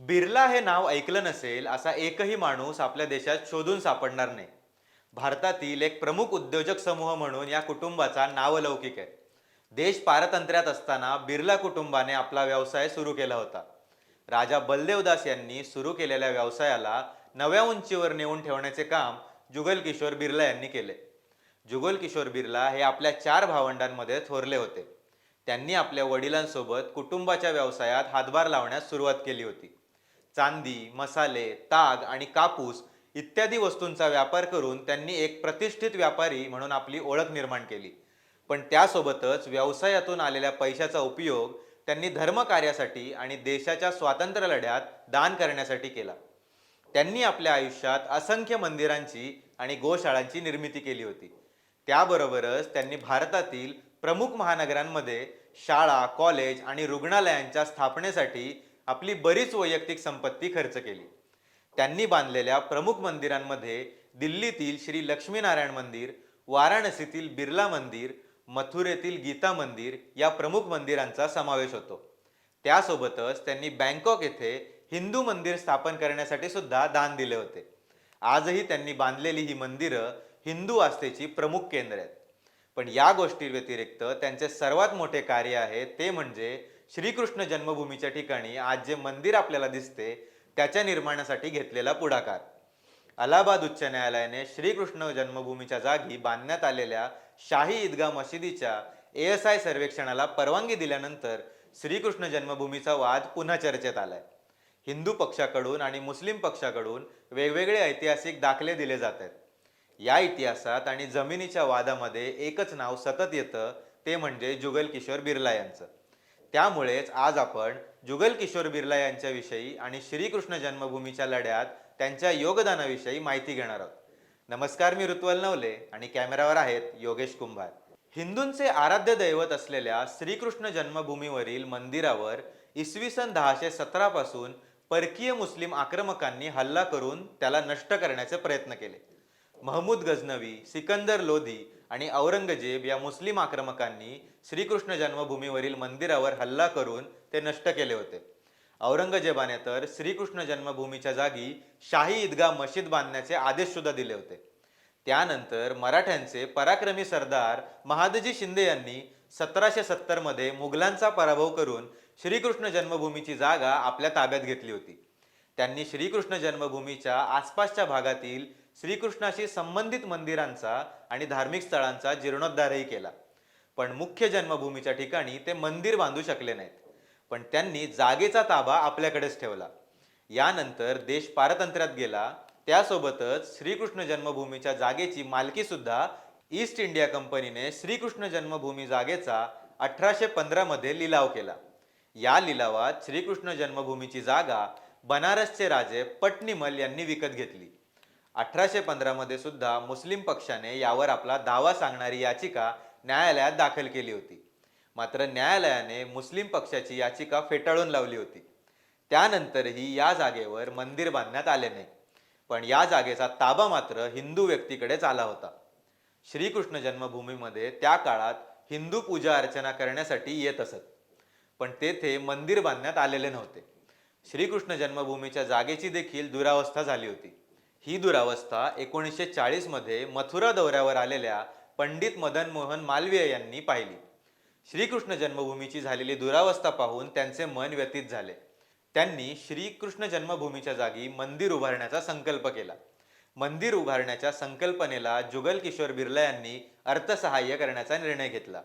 बिर्ला हे नाव ऐकलं नसेल असा एकही माणूस आपल्या देशात शोधून सापडणार नाही. भारतातील एक प्रमुख उद्योजक समूह म्हणून या कुटुंबाचा नावलौकिक आहे. देश पारतंत्र्यात असताना बिर्ला कुटुंबाने आपला व्यवसाय सुरू केला होता. राजा बलदेवदास यांनी सुरू केलेल्या व्यवसायाला नव्या उंचीवर नेऊन ठेवण्याचे काम जुगल किशोर बिर्ला यांनी केले. जुगल किशोर बिर्ला हे आपल्या चार भावंडांमध्ये थोरले होते. त्यांनी आपल्या वडिलांसोबत कुटुंबाच्या व्यवसायात हातभार लावण्यास सुरुवात केली होती. चांदी मसाले ताग आणि कापूस इत्यादी वस्तूंचा व्यापार करून त्यांनी एक प्रतिष्ठित व्यापारी म्हणून आपली ओळख निर्माण केली. पण त्यासोबतच व्यवसायातून आलेल्या पैशाचा उपयोग त्यांनी धर्मकार्यासाठी आणि देशाच्या स्वातंत्र्य लढ्यात दान करण्यासाठी केला. त्यांनी आपल्या आयुष्यात असंख्य मंदिरांची आणि गोशाळांची निर्मिती केली होती. त्याबरोबरच त्यांनी भारतातील प्रमुख महानगरांमध्ये शाळा कॉलेज आणि रुग्णालयांच्या स्थापनेसाठी आपली बरीच वैयक्तिक संपत्ती खर्च केली. त्यांनी बांधलेल्या प्रमुख मंदिरांमध्ये दिल्लीतील श्री लक्ष्मीनारायण मंदिर वाराणसीतील बिर्ला मंदिर मथुरेतील गीता मंदिर या प्रमुख मंदिरांचा समावेश होतो. त्यासोबतच त्यांनी बँकॉक येथे हिंदू मंदिर स्थापन करण्यासाठी सुद्धा दान दिले होते. आजही त्यांनी बांधलेली ही मंदिरं हिंदू आस्थेची प्रमुख केंद्र आहेत. पण या गोष्टी व्यतिरिक्त त्यांचे सर्वात मोठे कार्य आहे ते म्हणजे श्रीकृष्ण जन्मभूमीच्या ठिकाणी आज जे मंदिर आपल्याला दिसते त्याच्या निर्माणासाठी घेतलेला पुढाकार. अलाहाबाद उच्च न्यायालयाने श्रीकृष्ण जन्मभूमीच्या जागी बांधण्यात आलेल्या शाही ईदगा मशिदीच्या एस आय सर्वेक्षणाला परवानगी दिल्यानंतर श्रीकृष्ण जन्मभूमीचा वाद पुन्हा चर्चेत आलाय. हिंदू पक्षाकडून आणि मुस्लिम पक्षाकडून वेगवेगळे ऐतिहासिक दाखले दिले जात आहेत या इतिहासात आणि जमिनीच्या वादामध्ये एकच नाव सतत येतं ते म्हणजे जुगल किशोर बिर्ला यांचं. त्यामुळेच आज आपण जुगल किशोर बिर्ला यांच्याविषयी आणि श्रीकृष्ण जन्मभूमीच्या लढ्यात त्यांच्या योगदानाविषयी माहिती घेणार आहोत. नमस्कार मी ऋत्वल नवले आणि कॅमेरावर आहेत योगेश कुंभार. हिंदूंचे आराध्य दैवत असलेल्या श्रीकृष्ण जन्मभूमीवरील मंदिरावर इसवी सन दहाशे सतरा पासून परकीय मुस्लिम आक्रमकांनी हल्ला करून त्याला नष्ट करण्याचे प्रयत्न केले. महमूद गझनवी सिकंदर लोधी आणि औरंगजेब या मुस्लिम आक्रमकांनी श्रीकृष्ण जन्मभूमीवरील मंदिरावर हल्ला करून ते नष्ट केले होते. औरंगजेबाने तर श्रीकृष्ण जन्मभूमीच्या जागी शाही ईदगा मशीद बांधण्याचे आदेश सुद्धा दिले होते. त्यानंतर मराठ्यांचे पराक्रमी सरदार महादजी शिंदे यांनी सतराशे सत्तरमध्ये मुघलांचा पराभव करून श्रीकृष्ण जन्मभूमीची जागा आपल्या ताब्यात घेतली होती. त्यांनी श्रीकृष्ण जन्मभूमीच्या आसपासच्या भागातील श्रीकृष्णाशी संबंधित मंदिरांचा आणि धार्मिक स्थळांचा जीर्णोद्धारही केला. पण मुख्य जन्मभूमीच्या ठिकाणी ते मंदिर बांधू शकले नाहीत. पण त्यांनी जागेचा ताबा आपल्याकडेच ठेवला. यानंतर देश पारतंत्र्यात गेला. त्यासोबतच श्रीकृष्ण जन्मभूमीच्या जागेची मालकी सुद्धा ईस्ट इंडिया कंपनीने श्रीकृष्ण जन्मभूमी जागेचा अठराशे पंधरा मध्ये लिलाव केला. या लिलावात श्रीकृष्ण जन्मभूमीची जागा बनारसचे राजे पटनिमल यांनी विकत घेतली. अठराशे पंधरामध्ये सुद्धा मुस्लिम पक्षाने यावर आपला दावा सांगणारी याचिका न्यायालयात दाखल केली होती. मात्र न्यायालयाने मुस्लिम पक्षाची याचिका फेटाळून लावली होती. त्यानंतरही या जागेवर मंदिर बांधण्यात आले नाही. पण या जागेचा ताबा मात्र हिंदू व्यक्तीकडेच आला होता. श्रीकृष्ण जन्मभूमीमध्ये त्या काळात हिंदू पूजा अर्चना करण्यासाठी येत असत. पण तेथे मंदिर बांधण्यात आलेले नव्हते. श्रीकृष्ण जन्मभूमीच्या जागेची देखील दुरावस्था झाली होती. ही दुरावस्था एकोणीसशे चाळीसमध्ये मथुरा दौऱ्यावर आलेल्या पंडित मदन मोहन मालवीय यांनी पाहिली. श्रीकृष्ण जन्मभूमीची झालेली दुरावस्था पाहून त्यांचे मन व्यतीत झाले. त्यांनी श्रीकृष्ण जन्मभूमीच्या जागी मंदिर उभारण्याचा संकल्प केला. मंदिर उभारण्याच्या संकल्पनेला जुगल किशोर बिर्ला यांनी अर्थसहाय्य करण्याचा निर्णय घेतला.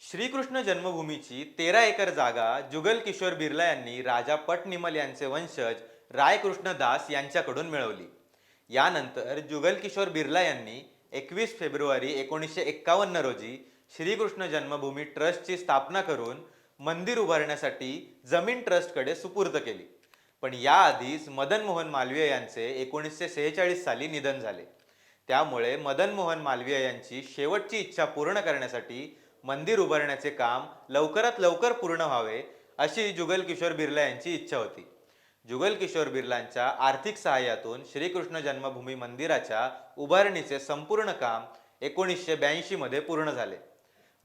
श्रीकृष्ण जन्मभूमीची तेरा एकर जागा जुगल किशोर बिर्ला यांनी राजा पटनिमल यांचे वंशज रायकृष्ण दास यांच्याकडून मिळवली. यानंतर जुगल किशोर बिर्ला यांनी एकवीस फेब्रुवारी एकोणीसशे एक्कावन्न रोजी श्रीकृष्ण जन्मभूमी ट्रस्टची स्थापना करून मंदिर उभारण्यासाठी जमीन ट्रस्टकडे सुपूर्द केली. पण याआधीच मदन मोहन मालवीय यांचे एकोणीसशे सेहेचाळीस साली निधन झाले. त्यामुळे मदन मोहन मालवीय यांची शेवटची इच्छा पूर्ण करण्यासाठी मंदिर उभारण्याचे काम लवकरात लवकर पूर्ण व्हावे अशी जुगल किशोर बिर्ला यांची इच्छा होती. जुगल किशोर बिर्लांच्या आर्थिक सहाय्यातून श्रीकृष्ण जन्मभूमी मंदिराच्या उभारणीचे संपूर्ण काम एकोणीसशे ब्याऐंशीमध्ये पूर्ण झाले.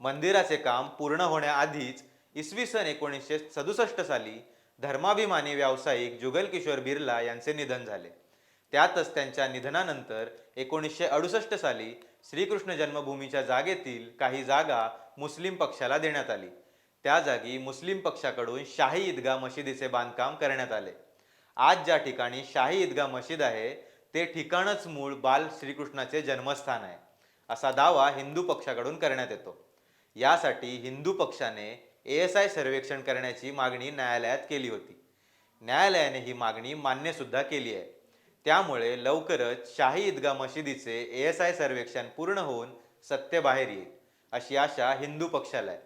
मंदिराचे काम पूर्ण होण्याआधीच इसवी सन एकोणीसशे सदुसष्ट साली धर्माभिमानी व्यावसायिक जुगल किशोर बिर्ला यांचे निधन झाले. त्यातच त्यांच्या निधनानंतर एकोणीसशे अडुसष्ट साली श्रीकृष्ण जन्मभूमीच्या जागेतील काही जागा मुस्लिम पक्षाला देण्यात आली. त्या जागी मुस्लिम पक्षाकडून शाही ईदगा मशिदीचे बांधकाम करण्यात आले. आज ज्या ठिकाणी शाही ईदगा मशीद आहे ते ठिकाणच मूळ बाल श्रीकृष्णाचे जन्मस्थान आहे असा दावा हिंदू पक्षाकडून करण्यात येतो. यासाठी हिंदू पक्षाने एएसआय सर्वेक्षण करण्याची मागणी न्यायालयात केली होती. न्यायालयाने ही मागणी मान्य सुद्धा केली आहे. त्यामुळे लवकरच शाही ईदगा मशिदीचे एएसआय सर्वेक्षण पूर्ण होऊन सत्य बाहेर येईल अशी आशा हिंदू पक्षाला आहे.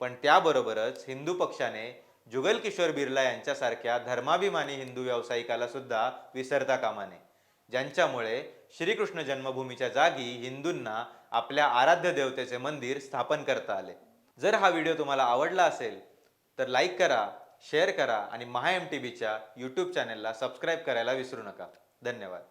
पण त्याबरोबरच हिंदू पक्षाने जुगल किशोर बिर्ला यांच्यासारख्या धर्माभिमानी हिंदू व्यावसायिकाला सुद्धा विसरता कामा नये ज्यांच्यामुळे श्रीकृष्ण जन्मभूमीच्या जागी हिंदूंना आपल्या आराध्य देवतेचे मंदिर स्थापन करता आले. जर हा व्हिडिओ तुम्हाला आवडला असेल तर लाईक करा शेअर करा आणि महा एम टी बीच्या यूट्यूब चॅनेलला सबस्क्राईब करायला विसरू नका. धन्यवाद.